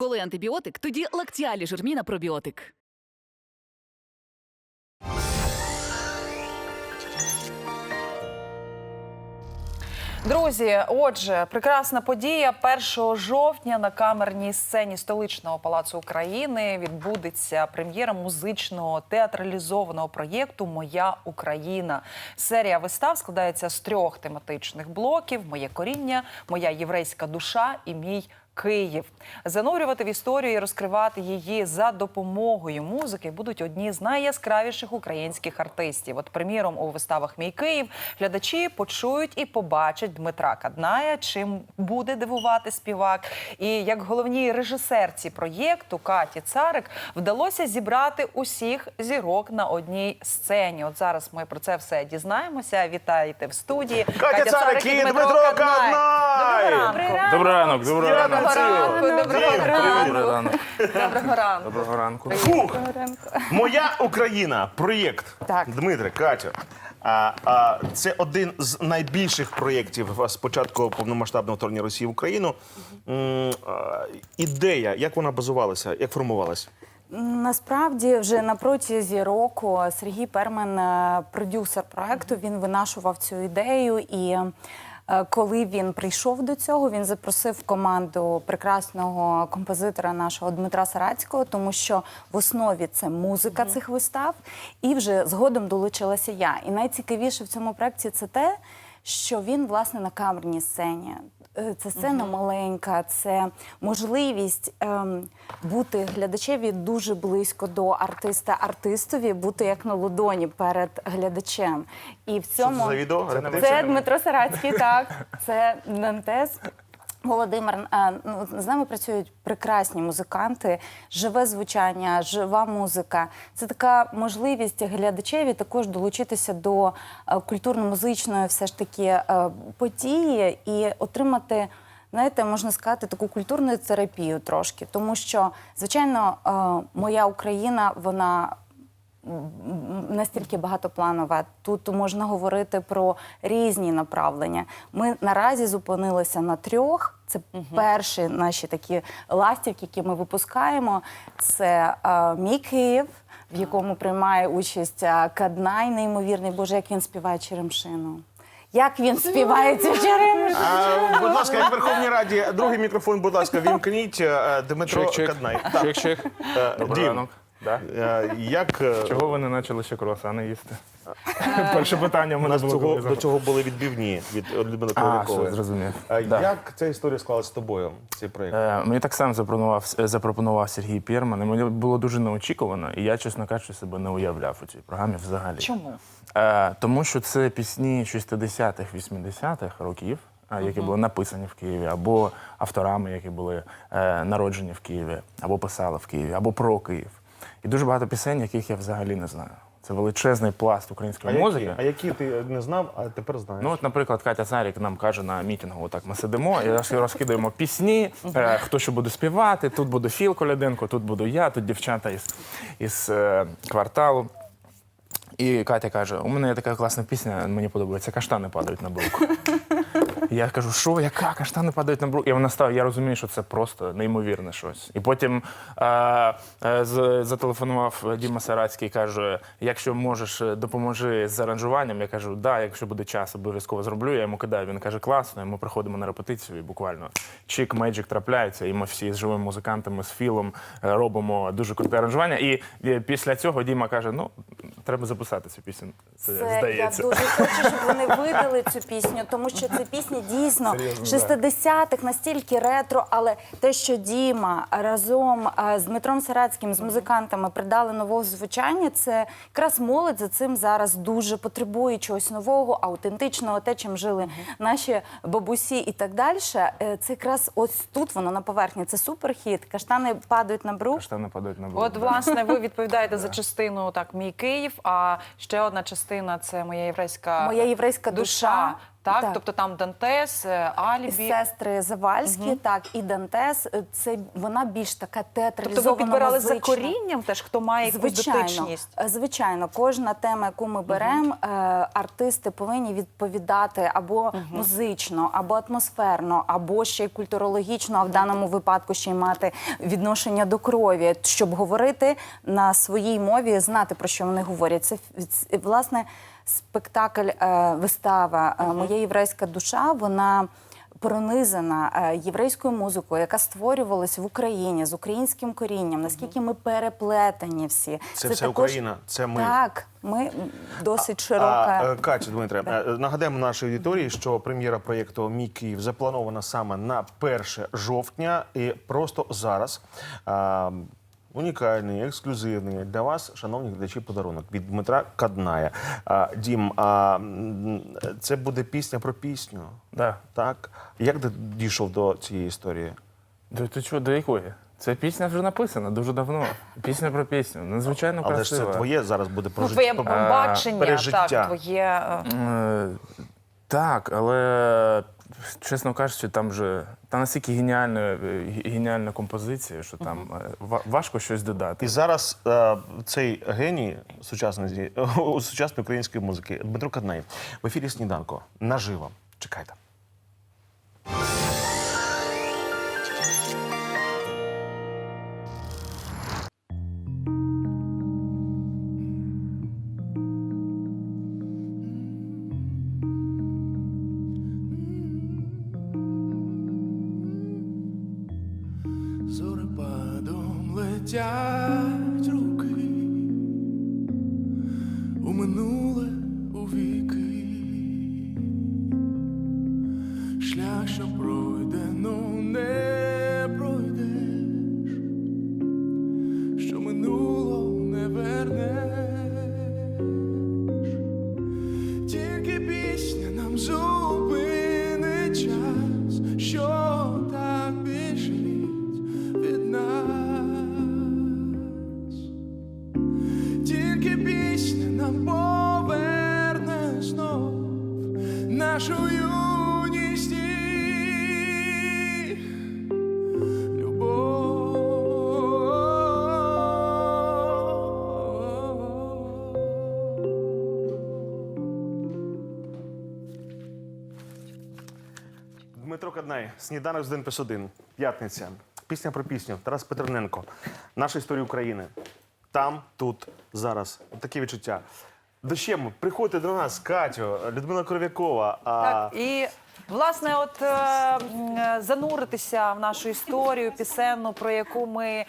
Коли антибіотик, тоді лактіалі жирміна пробіотик. Друзі, отже, прекрасна подія 1 жовтня на камерній сцені столичного палацу України відбудеться прем'єра музичного театралізованого проєкту Моя Україна. Серія вистав складається з трьох тематичних блоків: Моє коріння, моя єврейська душа і мій. Київ занурювати в історію і розкривати її за допомогою музики будуть одні з найяскравіших українських артистів. От, приміром, у виставах Мій Київ глядачі почують і побачать Дмитра Кадная, чим буде дивувати співак. І як головній режисерці проєкту Каті Царик вдалося зібрати усіх зірок на одній сцені. От зараз ми про це все дізнаємося. Вітайте в студії. Катя Царик і Дмитро Каднай! Ранку. Доброго ранку, доброго Я ранку. Доброго ранку, доброго ранку. Доброго ранку. Доброго ранку. Доброго ранку. Фух! Моя Україна проєкт. Так. Дмитре, Катя. А, а, це один з найбільших проєктів з початку повномасштабного вторгнення Росії в Україну. М, а, ідея, як вона базувалася, як формувалася? Насправді, вже на протязі року Сергій Пермен, е, продюсер проекту, він винашував цю ідею. І коли він прийшов до цього, він запросив команду прекрасного композитора нашого Дмитра Сарацького, тому що в основі це музика цих вистав, і вже згодом долучилася я. І найцікавіше в цьому проекті це те, що він власне на камерній сцені. Е, Це сцена маленька, це можливість ем, бути глядачеві дуже близько до артиста, артистові бути як на ладоні перед глядачем. І в Що цьому це за відео? це це Дмитро Сарацький, так це Дантес. Володимир, е, ну, з нами працюють прекрасні музиканти, живе звучання, жива музика. Це така можливість глядачеві також долучитися до е, культурно-музичної все ж таки е, події і отримати. Знаєте, можна сказати, таку культурну терапію трошки, тому що, звичайно, моя Україна, вона настільки багатопланова. Тут можна говорити про різні направлення. Ми наразі зупинилися на трьох. Це перші наші такі ластівки, які ми випускаємо. Це е, мій Київ, в якому приймає участь е, Каднай, неймовірний Боже, як він співає Черемшину. Як він співає цю черемшину? Будь ласка, як в Верховній Раді, другий мікрофон, будь ласка, вімкніть е, Дмитро Чик-чик. Каднай. Так. Чик-чик. Е, Добрий ранок. Да? е, як е, Чого ви не почали ще круасани їсти? Перше питання в у мене нас було. цього, коли до цього були відбивні від Людмили А, Куликової. зрозумів. А Да. Як ця історія склалася з тобою, цей проєкт? Е, Мені так само запропонував, запропонував Сергій Пєрман, і мені було дуже неочікувано, і я, чесно кажучи, себе не уявляв у цій програмі взагалі. Чому? Е, тому що це пісні 60-х, 80-х років, е, які були написані в Києві, або авторами, які були е, народжені в Києві, або писали в Києві, або про Київ. І дуже багато пісень, яких я взагалі не знаю. Це величезний пласт А української музики. які, а які ти не знав, а тепер знаєш? Ну, от, наприклад, Катя Царік нам каже на мітингу: отак ми сидимо і розкидаємо пісні, е, хто що буде співати. Тут буду Філ Коляденко, тут буду я, тут дівчата із, із е, кварталу. І Катя каже: у мене є така класна пісня, мені подобається, каштани падають на булку. Я кажу, що, яка каштани падають на брук? І вона стала, я розумію, що це просто неймовірне щось. І потім е, е, з- зателефонував Діма Сарацький і каже: якщо можеш, е, допоможи з аранжуванням. Я кажу, да, якщо буде час, обов'язково зроблю. Я йому кидаю. Він каже, класно. І ми приходимо на репетицію, і буквально чик меджик трапляється. І ми всі з живими музикантами, з філом е, робимо дуже круте аранжування. І е, після цього Діма каже: ну, треба записати цю пісню. Це, Це здається. я дуже хочу, щоб вони видали цю пісню, тому що це пісня дійсно Серйозно, 60-х, настільки ретро. Але те, що Діма разом з Дмитром Сарацьким, з музикантами придали нового звучання, це якраз молодь за цим зараз дуже потребує чогось нового, аутентичного, те, чим жили наші бабусі і так далі. Е, Це якраз ось тут воно на поверхні. Це суперхіт. Каштани падають на брук. Каштани падають на брук. От, власне, ви відповідаєте за частину так, мій Київ, а ще одна частина це моя єврейська Моя єврейська душа. Так? Так. Тобто там Дантес, е, Альбі. Сестри Завальські, так, і Дантес. е, Це вона більш така Тобто театралізована. ви підбирали за корінням теж, хто має Звичайно, дотичність? Е, звичайно, кожна тема, яку ми беремо, е, артисти повинні відповідати або музично, або атмосферно, або ще й культурологічно, а в даному випадку ще й мати відношення до крові, щоб говорити на своїй мові, знати про що вони говорять. Це власне спектакль, е, вистава е, Моя єврейська душа. Вона пронизана е, єврейською музикою, яка створювалась в Україні з українським корінням. Наскільки ми переплетені всі. Це все Україна, це ми. Так, ми досить А, широка. е, Катя Дмитре, е, нагадаємо нашій аудиторії, що прем'єра проєкту Мій Київ запланована саме на 1 жовтня. І просто зараз а, унікальний, ексклюзивний для вас, шановні глядачі, подарунок від Дмитра Кадная. А, Дім, а, це буде пісня про пісню. Да. Так? Як ти дійшов до цієї історії? До, ти чого, до якої? Ця пісня вже написана дуже давно. Пісня про пісню. Надзвичайно Але ж це твоє зараз буде про Ну, твоє життя. бачення, пережиття. так, твоє. е, Е, Так, але чесно кажучи, там же та настільки геніальна, е, геніальна композиція, що там е, ва- важко щось додати. І зараз е, цей геній сучасної, сучасної української музики Дмитро Каднаєв в ефірі сніданку наживо. Чекайте. 家。Поверне знов нашу юність. Дмитро Каднай, сніданок з 1 плюс 1. П'ятниця. Пісня про пісню. Тарас Петерненко. Наша історія України. Там, тут, зараз. Такі відчуття. Дощем, приходьте до нас, Катю, Людмила Кров'якова. А... Так, і власне, от е, е, зануритися в нашу історію пісенну, про яку ми е,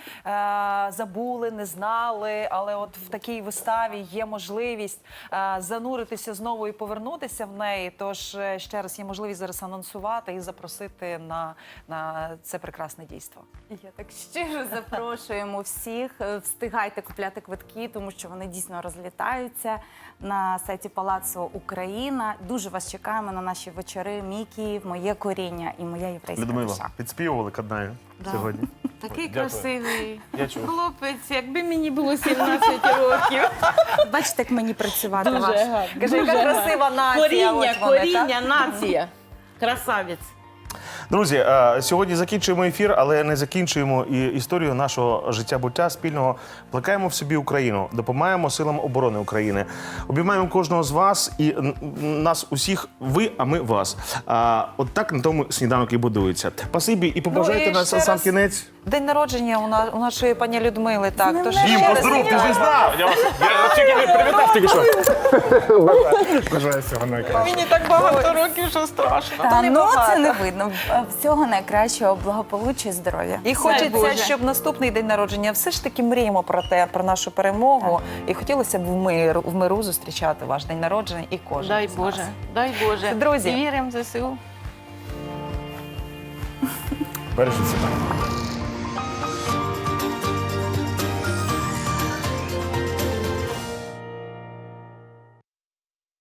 забули, не знали. Але от в такій виставі є можливість е, зануритися знову і повернутися в неї. Тож е, ще раз є можливість зараз анонсувати і запросити на, на це прекрасне дійство. Я так щиро запрошуємо всіх. Е, Встигайте купляти квитки, тому що вони дійсно розлітаються на сайті Палацу Україна. Дуже вас чекаємо на наші вечори. Мій Київ, моє коріння і моя єврейська Людмила, душа. підспівували Каднаю Да. сьогодні. Такий Дякую. красивий Я чув. хлопець, якби мені було 17 років. Бачите, як мені працювати Дуже важко. гарно. Кажи, яка красива нація, Коріння, коріння, нація. Красавець. Друзі, е, сьогодні закінчуємо ефір, але не закінчуємо і історію нашого життя буття спільного. Плекаємо в собі Україну, допомагаємо силам оборони України. Обіймаємо кожного з вас і нас усіх, ви, а ми вас. А, от так на тому сніданок і будується. Спасибі і побажайте Ну, і нас сам раз кінець. День народження у, на, у нашої пані Людмили. Так, тож Днем ще поздоров, ти ж знав! Я, вас, я тільки не привітав тільки що. Бажаю всього найкращого. Мені так багато років, що страшно. Та, ну це не видно. Е, Всього найкращого, благополуччя і здоров'я. І хочеться, Боже. щоб наступний день народження все ж таки мріємо про те, про нашу перемогу. І хотілося б в миру, в миру зустрічати ваш день народження і кожен. Дай з Боже, нас. дай Боже. Друзі. Віримо в ЗСУ. Бережіть себе.